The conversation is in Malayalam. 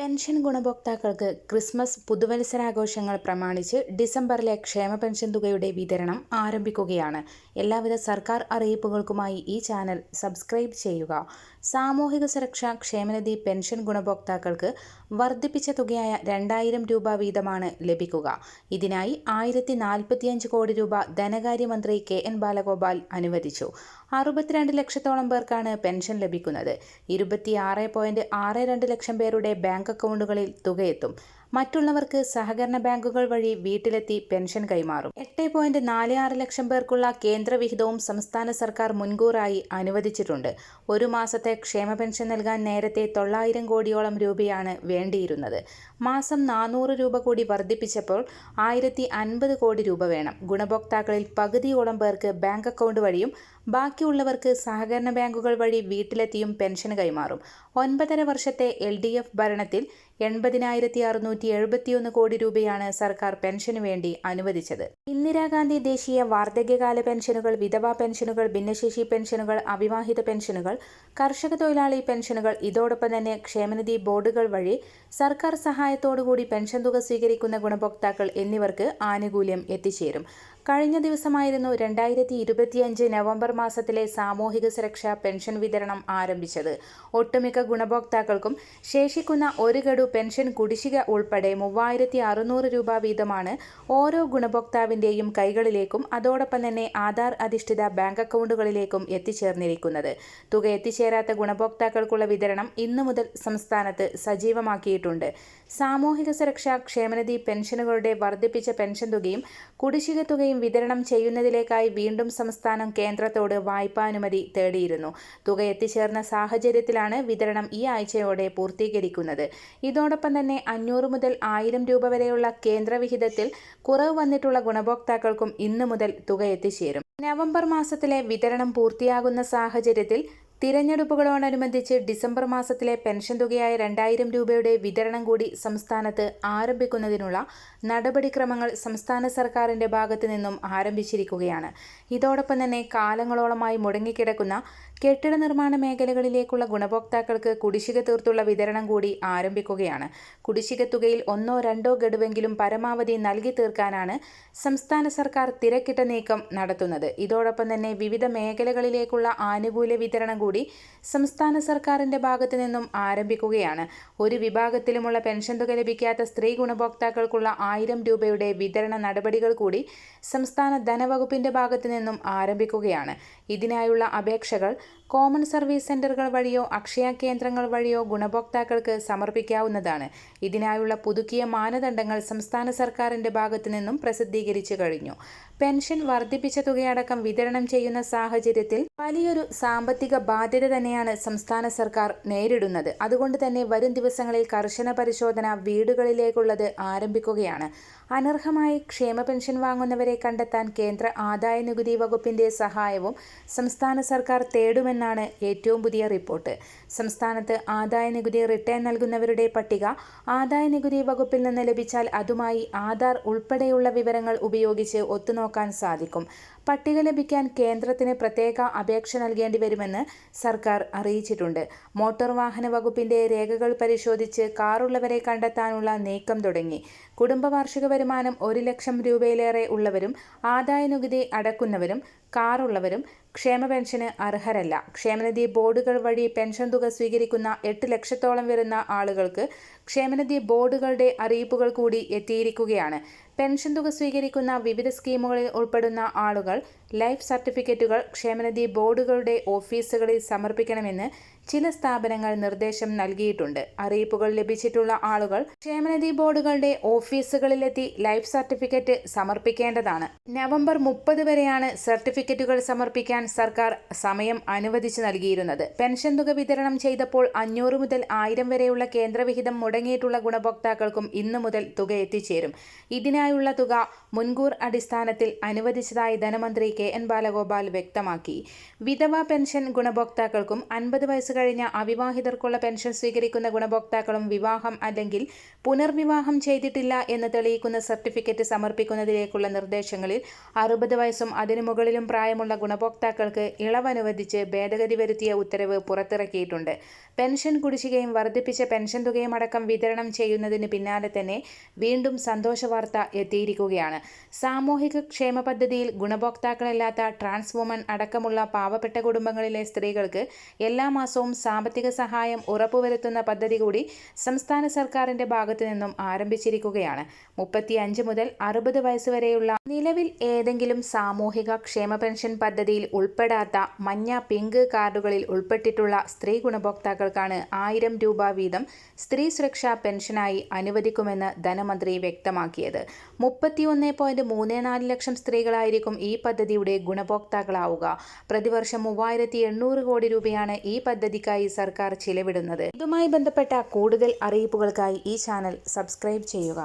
പെൻഷൻ ഗുണഭോക്താക്കൾക്ക് ക്രിസ്മസ് പുതുവത്സരാഘോഷങ്ങൾ പ്രമാണിച്ച് ഡിസംബറിലെ ക്ഷേമ പെൻഷൻ തുകയുടെ വിതരണം ആരംഭിക്കുകയാണ്. എല്ലാവിധ സർക്കാർ അറിയിപ്പുകൾക്കുമായി ഈ ചാനൽ സബ്സ്ക്രൈബ് ചെയ്യുക. സാമൂഹിക സുരക്ഷാ ക്ഷേമനിധി പെൻഷൻ ഗുണഭോക്താക്കൾക്ക് വർദ്ധിപ്പിച്ച തുകയായ രണ്ടായിരം രൂപ വീതമാണ് ലഭിക്കുക. ഇതിനായി ആയിരത്തി നാൽപ്പത്തിയഞ്ച് കോടി രൂപ ധനകാര്യമന്ത്രി കെ എൻ ബാലഗോപാൽ അനുവദിച്ചു. അറുപത്തിരണ്ട് ലക്ഷത്തോളം പേർക്കാണ് പെൻഷൻ ലഭിക്കുന്നത്. ഇരുപത്തിയാറ് പോയിന്റ് ആറ് രണ്ട് ലക്ഷം പേരുടെ ബാങ്ക് അക്കൗണ്ടുകളിൽ തുകയെത്തും. മറ്റുള്ളവർക്ക് സഹകരണ ബാങ്കുകൾ വഴി വീട്ടിലെത്തി പെൻഷൻ കൈമാറും. എട്ട് പോയിന്റ് നാല് ആറ് ലക്ഷം പേർക്കുള്ള കേന്ദ്ര വിഹിതവും സംസ്ഥാന സർക്കാർ മുൻകൂറായി അനുവദിച്ചിട്ടുണ്ട്. ഒരു മാസത്തെ ക്ഷേമ പെൻഷൻ നൽകാൻ നേരത്തെ തൊള്ളായിരം കോടിയോളം രൂപയാണ് വേണ്ടിയിരുന്നത്. മാസം നാനൂറ് രൂപ കൂടി വർദ്ധിപ്പിച്ചപ്പോൾ ആയിരത്തി അൻപത് കോടി രൂപ വേണം. ഗുണഭോക്താക്കളിൽ പകുതിയോളം പേർക്ക് ബാങ്ക് അക്കൗണ്ട് വഴിയും ബാക്കിയുള്ളവർക്ക് സഹകരണ ബാങ്കുകൾ വഴി വീട്ടിലെത്തിയും പെൻഷൻ കൈമാറും. ഒൻപതര വർഷത്തെ എൽ ഡി എഫ് ഭരണത്തിൽ എൺപതിനായിരത്തി അറുന്നൂറ്റി എഴുപത്തിയൊന്ന് കോടി രൂപയാണ് സർക്കാർ പെൻഷനു വേണ്ടി അനുവദിച്ചത്. ഇന്ദിരാഗാന്ധി ദേശീയ വാർദ്ധക്യകാല പെൻഷനുകൾ വിധവാ പെൻഷനുകൾ ഭിന്നശേഷി പെൻഷനുകൾ അവിവാഹിത പെൻഷനുകൾ കർഷക തൊഴിലാളി പെൻഷനുകൾ ഇതോടൊപ്പം തന്നെ ക്ഷേമനിധി ബോർഡുകൾ വഴി സർക്കാർ സഹായത്തോടുകൂടി പെൻഷൻ തുക സ്വീകരിക്കുന്ന ഗുണഭോക്താക്കൾ എന്നിവർക്ക് ആനുകൂല്യം എത്തിച്ചേരും. കഴിഞ്ഞ ദിവസമായിരുന്നു രണ്ടായിരത്തി ഇരുപത്തിയഞ്ച് നവംബർ മാസത്തിലെ സാമൂഹിക സുരക്ഷാ പെൻഷൻ വിതരണം ആരംഭിച്ചത്. ഒട്ടുമിക്ക ഗുണഭോക്താക്കൾക്കും ശേഷിക്കുന്ന ഒരു ഗഡു പെൻഷൻ കുടിശ്ശിക ഉൾപ്പെടെ മൂവായിരത്തി അറുന്നൂറ് രൂപ വീതമാണ് ഓരോ ഗുണഭോക്താവിന്റെയും കൈകളിലേക്കും അതോടൊപ്പം തന്നെ ആധാർ അധിഷ്ഠിത ബാങ്ക് അക്കൗണ്ടുകളിലേക്കും എത്തിച്ചേർന്നിരിക്കുന്നത്. തുക എത്തിച്ചേരാത്ത ഗുണഭോക്താക്കൾക്കുള്ള വിതരണം ഇന്നു മുതൽ സംസ്ഥാനത്ത് സജീവമാക്കിയിട്ടുണ്ട്. സാമൂഹിക സുരക്ഷാ ക്ഷേമനിധി പെൻഷനുകളുടെ വർദ്ധിപ്പിച്ച പെൻഷൻ തുകയും കുടിശ്ശിക തുകയും വിതരണം ചെയ്യുന്നതിലേക്കായി വീണ്ടും സംസ്ഥാനം കേന്ദ്രത്തോട് വായ്പാനുമതി തേടിയിരുന്നു. തുക എത്തിച്ചേർന്ന സാഹചര്യത്തിലാണ് വിതരണം ഈ ആഴ്ചയോടെ പൂർത്തീകരിക്കുന്നത്. ഇതോടൊപ്പം തന്നെ അഞ്ഞൂറ് മുതൽ ആയിരം രൂപ വരെയുള്ള കേന്ദ്രവിഹിതത്തിൽ കുറവ് വന്നിട്ടുള്ള ഗുണഭോക്താക്കൾക്കും ഇന്നു മുതൽ തുക എത്തിച്ചേരും. നവംബർ മാസത്തിലെ വിതരണം പൂർത്തിയാകുന്ന സാഹചര്യത്തിൽ തിരഞ്ഞെടുപ്പുകളോടനുബന്ധിച്ച് ഡിസംബർ മാസത്തിലെ പെൻഷൻ തുകയായ രണ്ടായിരം രൂപയുടെ വിതരണം കൂടി സംസ്ഥാനത്ത് ആരംഭിക്കുന്നതിനുള്ള നടപടിക്രമങ്ങൾ സംസ്ഥാന സർക്കാരിന്റെ ഭാഗത്തു നിന്നും ആരംഭിച്ചിരിക്കുകയാണ്. ഇതോടൊപ്പം തന്നെ കാലങ്ങളോളമായി മുടങ്ങിക്കിടക്കുന്ന കെട്ടിട നിർമ്മാണ മേഖലകളിലേക്കുള്ള ഗുണഭോക്താക്കൾക്ക് കുടിശ്ശിക തീർത്തുള്ള വിതരണം കൂടി ആരംഭിക്കുകയാണ്. കുടിശ്ശിക തുകയിൽ ഒന്നോ രണ്ടോ ഗഡുവെങ്കിലും പരമാവധി നൽകി തീർക്കാനാണ് സംസ്ഥാന സർക്കാർ തിരക്കിട്ട നീക്കം നടത്തുന്നത്. ഇതോടൊപ്പം തന്നെ വിവിധ മേഖലകളിലേക്കുള്ള ആനുകൂല്യ വിതരണം കൂടി സംസ്ഥാന സർക്കാരിന്റെ ഭാഗത്തു നിന്നും ആരംഭിക്കുകയാണ്. ഒരു വിഭാഗത്തിലുമുള്ള പെൻഷൻ തുക ലഭിക്കാത്ത സ്ത്രീ ഗുണഭോക്താക്കൾക്കുള്ള ആയിരം രൂപയുടെ വിതരണ നടപടികൾ കൂടി സംസ്ഥാന ധനവകുപ്പിന്റെ ഭാഗത്തു നിന്നും ആരംഭിക്കുകയാണ്. ഇതിനായുള്ള അപേക്ഷകൾ കോമൺ സർവീസ് സെന്ററുകൾ വഴിയോ അക്ഷയ കേന്ദ്രങ്ങൾ വഴിയോ ഗുണഭോക്താക്കൾക്ക് സമർപ്പിക്കാവുന്നതാണ്. ഇതിനായുള്ള പുതുക്കിയ മാനദണ്ഡങ്ങൾ സംസ്ഥാന സർക്കാരിന്റെ ഭാഗത്തു നിന്നും പ്രസിദ്ധീകരിച്ചു കഴിഞ്ഞു. പെൻഷൻ വർദ്ധിപ്പിച്ച തുകയടക്കം വിതരണം ചെയ്യുന്ന സാഹചര്യത്തിൽ വലിയൊരു സാമ്പത്തിക ബാധ്യത തന്നെയാണ് സംസ്ഥാന സർക്കാർ നേരിടുന്നത്. അതുകൊണ്ട് തന്നെ വരും ദിവസങ്ങളിൽ കർശന പരിശോധന വീടുകളിലേക്കുള്ളത് ആരംഭിക്കുകയാണ്. അനർഹമായി ക്ഷേമ പെൻഷൻ വാങ്ങുന്നവരെ കണ്ടെത്താൻ കേന്ദ്ര ആദായ നികുതി വകുപ്പിന്റെ സഹായവും സംസ്ഥാന സർക്കാർ തേടുമെന്നാണ് ഏറ്റവും പുതിയ റിപ്പോർട്ട്. സംസ്ഥാനത്ത് ആദായ നികുതി റിട്ടേൺ നൽകുന്നവരുടെ പട്ടിക ആദായ നികുതി വകുപ്പിൽ നിന്ന് ലഭിച്ചാൽ അതുമായി ആധാർ ഉൾപ്പെടെയുള്ള വിവരങ്ങൾ ഉപയോഗിച്ച് ഒത്തുനോക്കാൻ സാധിക്കും. പട്ടിക ലഭിക്കാൻ കേന്ദ്രത്തിന് പ്രത്യേക അപേക്ഷ നൽകേണ്ടി വരുമെന്ന് സർക്കാർ അറിയിച്ചിട്ടുണ്ട്. മോട്ടോർ വാഹന വകുപ്പിന്റെ രേഖകൾ പരിശോധിച്ച് കാറുള്ളവരെ കണ്ടെത്താനുള്ള നീക്കം തുടങ്ങി. കുടുംബ വാർഷിക വരുമാനം ഒരു ലക്ഷം രൂപയിലേറെ ഉള്ളവരും ആദായ നികുതി അടക്കുന്നവരും കാറുള്ളവരും ക്ഷേമ പെൻഷന് അർഹരല്ല. ക്ഷേമനിധി ബോർഡുകൾ വഴി പെൻഷൻ തുക സ്വീകരിക്കുന്ന എട്ട് ലക്ഷത്തോളം വരുന്ന ആളുകൾക്ക് ക്ഷേമനിധി ബോർഡുകളുടെ അറിയിപ്പുകൾ കൂടി എത്തിയിരിക്കുകയാണ്. പെൻഷൻ തുക സ്വീകരിക്കുന്ന വിവിധ സ്കീമുകളിൽ ഉൾപ്പെടുന്ന ആളുകൾ ലൈഫ് സർട്ടിഫിക്കറ്റുകൾ ക്ഷേമനിധി ബോർഡുകളുടെ ഓഫീസുകളിൽ സമർപ്പിക്കണമെന്ന് ചില സ്ഥാപനങ്ങൾ നിർദ്ദേശം നൽകിയിട്ടുണ്ട്. അറിയിപ്പുകൾ ലഭിച്ചിട്ടുള്ള ആളുകൾ ക്ഷേമനിധി ബോർഡുകളുടെ ഓഫീസുകളിലെത്തി ലൈഫ് സർട്ടിഫിക്കറ്റ് സമർപ്പിക്കേണ്ടതാണ്. നവംബർ മുപ്പത് വരെയാണ് സർട്ടിഫിക്കറ്റുകൾ സമർപ്പിക്കാൻ സർക്കാർ സമയം അനുവദിച്ചു നൽകിയിരുന്നത്. പെൻഷൻ തുക വിതരണം ചെയ്തപ്പോൾ അഞ്ഞൂറ് മുതൽ ആയിരം വരെയുള്ള കേന്ദ്രവിഹിതം മുടങ്ങിയിട്ടുള്ള ഗുണഭോക്താക്കൾക്കും ഇന്നു മുതൽ തുക എത്തിച്ചേരും. ഇതിനായുള്ള തുക മുൻകൂർ അടിസ്ഥാനത്തിൽ അനുവദിച്ചതായി ധനമന്ത്രി കെ എൻ ബാലഗോപാൽ വ്യക്തമാക്കി. വിധവ പെൻഷൻ ഗുണഭോക്താക്കൾക്കും അൻപത് വയസ്സ് കഴിഞ്ഞ അവിവാഹിതർക്കുള്ള പെൻഷൻ സ്വീകരിക്കുന്ന ഗുണഭോക്താക്കളും വിവാഹം അല്ലെങ്കിൽ പുനർവിവാഹം ചെയ്തിട്ടില്ല എന്ന് തെളിയിക്കുന്ന സർട്ടിഫിക്കറ്റ് സമർപ്പിക്കുന്നതിലേക്കുള്ള നിർദ്ദേശങ്ങളിൽ അറുപത് വയസ്സും അതിനു മുകളിലും പ്രായമുള്ള ഗുണഭോക്താക്കൾക്ക് ഇളവനുവദിച്ച് ഭേദഗതി വരുത്തിയ ഉത്തരവ് പുറത്തിറക്കിയിട്ടുണ്ട്. പെൻഷൻ കുടിശ്ശികയും വർദ്ധിപ്പിച്ച പെൻഷൻ തുകയും അടക്കം വിതരണം ചെയ്യുന്നതിന് പിന്നാലെ തന്നെ വീണ്ടും സന്തോഷ വാർത്ത എത്തിയിരിക്കുകയാണ്. സാമൂഹിക ക്ഷേമ പദ്ധതിയിൽ ഗുണഭോക്താക്കളല്ലാത്ത ട്രാൻസ് വുമൺ അടക്കമുള്ള പാവപ്പെട്ട കുടുംബങ്ങളിലെ സ്ത്രീകൾക്ക് എല്ലാ മാസവും സാമ്പത്തിക സഹായം ഉറപ്പുവരുത്തുന്ന പദ്ധതി കൂടി സംസ്ഥാന സർക്കാരിന്റെ ഭാഗത്തു നിന്നും ആരംഭിച്ചിരിക്കുകയാണ്. മുപ്പത്തിയഞ്ച് മുതൽ അറുപത് വയസ്സ് വരെയുള്ള നിലവിൽ ഏതെങ്കിലും സാമൂഹിക ക്ഷേമ പെൻഷൻ പദ്ധതിയിൽ ഉൾപ്പെടാത്ത മഞ്ഞ പിങ്ക് കാർഡുകളിൽ ഉൾപ്പെട്ടിട്ടുള്ള സ്ത്രീ ഗുണഭോക്താക്കൾക്കാണ് ആയിരം രൂപ വീതം സ്ത്രീ സുരക്ഷാ പെൻഷനായി അനുവദിക്കുമെന്ന് ധനമന്ത്രി വ്യക്തമാക്കിയത്. മുപ്പത്തിയൊന്ന് പോയിന്റ് മൂന്ന് നാല് ലക്ഷം സ്ത്രീകളായിരിക്കും ഈ പദ്ധതിയുടെ ഗുണഭോക്താക്കളാവുക. പ്രതിവർഷം മൂവായിരത്തി എണ്ണൂറ് കോടി രൂപയാണ് ഈ പദ്ധതിക്കായി സർക്കാർ ചിലവിടുന്നത്. ഇതുമായി ബന്ധപ്പെട്ട കൂടുതൽ അറിയിപ്പുകൾക്കായി ഈ ചാനൽ സബ്സ്ക്രൈബ് ചെയ്യുക.